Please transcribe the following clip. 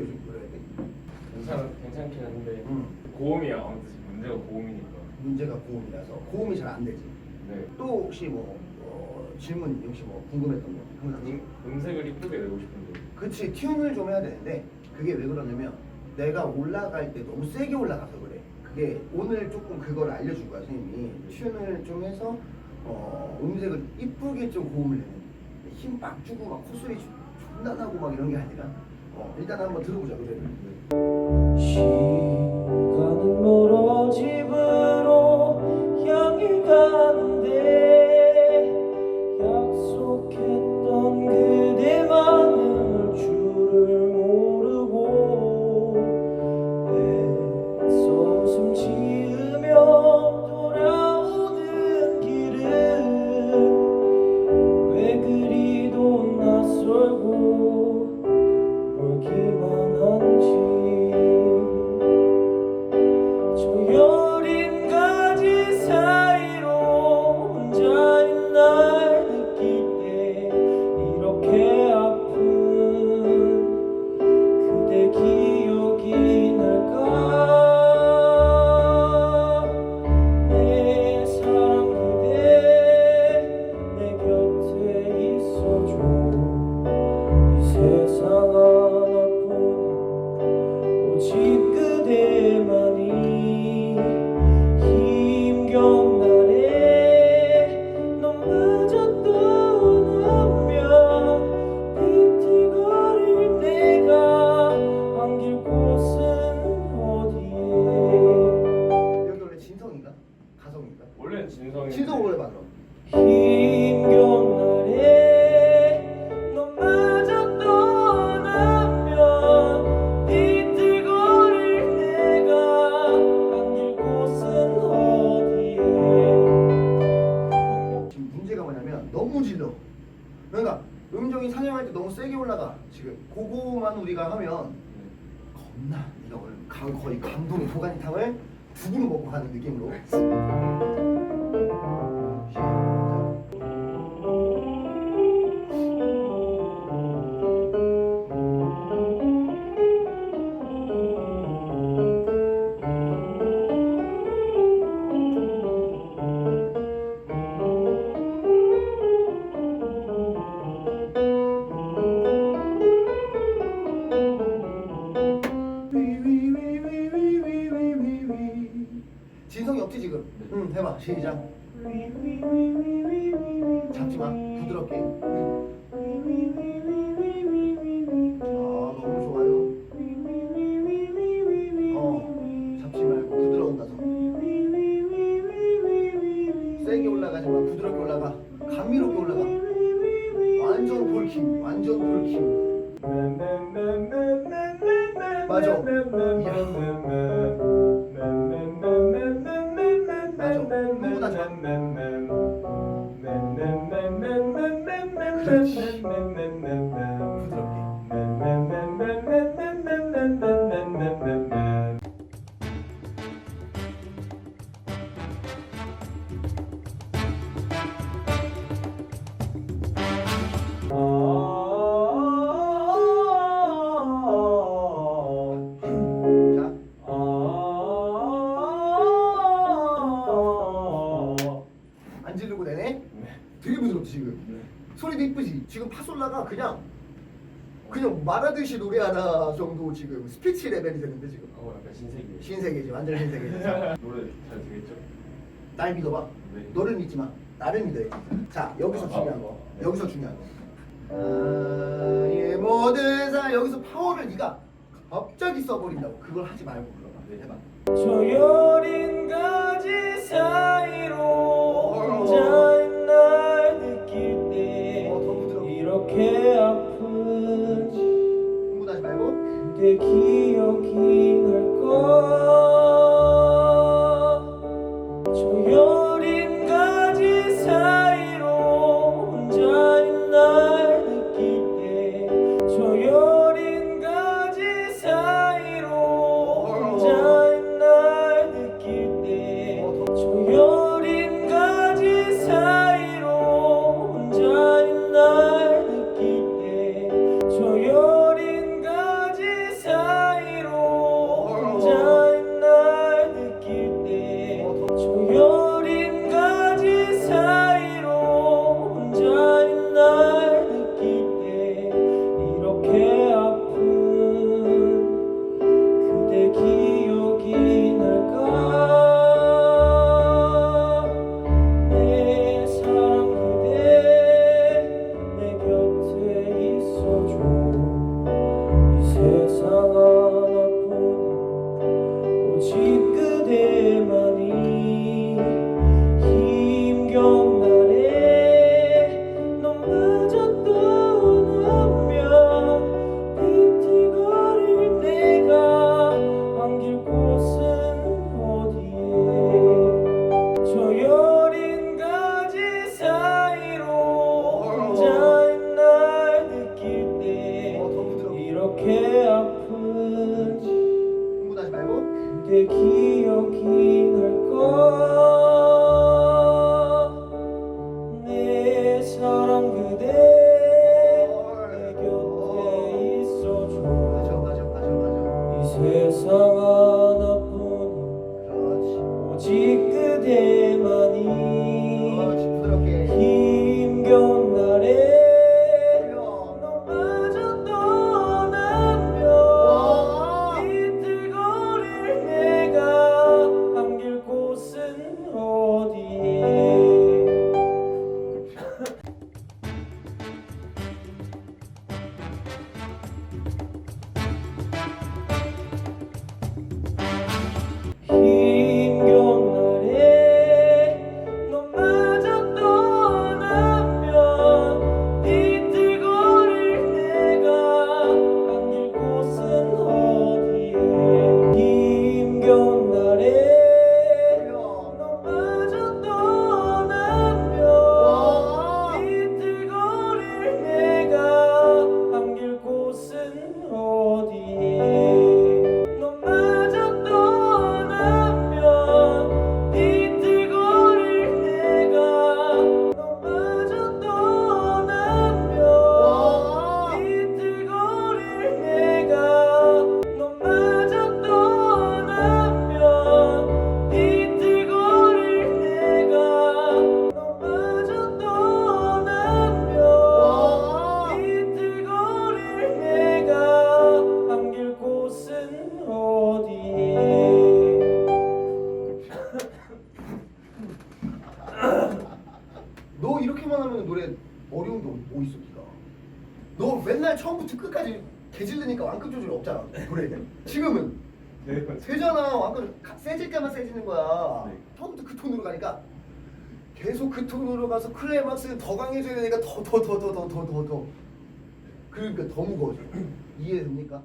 지금 노래할 때? 괜찮 괜찮긴 한데 음. 고음이야 아무튼 문제가 고음이니까. 문제가 고음이라서 고음이 잘 안 되지. 네. 또 혹시 뭐 어, 질문 혹시 뭐 궁금했던 거 항상 음, 음색을 이쁘게 내고 싶은데. 그치 튠을 좀 해야 되는데 그게 왜 그러냐면 내가 올라갈 때 너무 세게 올라가서 그래 그게 오늘 조금 그걸 알려줄 거야 선생님이 튠을 좀 해서 어, 음색을 이쁘게 좀 고음을 내는 힘빡 주고 막 콧소리 좀- 존나 나고 막 이런 게 아니라 어, 일단 한번 들어보자 노래를 지금 문제가 뭐냐면 너무 질러. 그러니까 음정이 사냥할 때 너무 세게 올라가. 지금 그거만 우리가 하면 겁나 네가 오늘 강- 거의 감동의 도가니탕을 두 그릇 먹고 가는 느낌으로 시작. 잡지 마. 부드럽게. 아 너무 좋아요. 어 잡지 말고 부드러운 가성 세게 올라가지 마 부드럽게 올라가. 감미롭게 올라가. 완전 볼킴 완전 볼킴. 맞아. 부 이쁘지. 지금 파솔라가 그냥 그냥 말하듯이 노래하나 정도 지금 스피치 레벨이 되는데 지금. 어 약간 신세계. 신세계지 완전 신세계지 노래 잘 되겠죠? 날 믿어봐. 네. 너를 믿지 마. 나를 믿어야지 자 여기서 아, 중요한 아, 거. 네. 여기서 중요한 거. 나의 모든 사 여기서 파워를 네가 갑자기 써버린다고. 그걸 하지 말고 그러봐. 네. 해봐. 저 여린 이렇게 아픈 흥분하지 말고. 그대 기 소리만 하면 노래 어려운 게 어- 어딨어 니가 너 맨날 처음부터 끝까지 개질르니까 완급 조절 없잖아 노래는. 지금은. 네, 그렇죠. 세잖아 완급. 세질 때만 세지는 거야. 네. 처음부터 그 톤으로 가니까. 계속 그 톤으로 가서 클레이막스 더 강해져야 되니까 더 더 더 더 더 더 더더. 그러니까 더 무거워져 이해됩니까?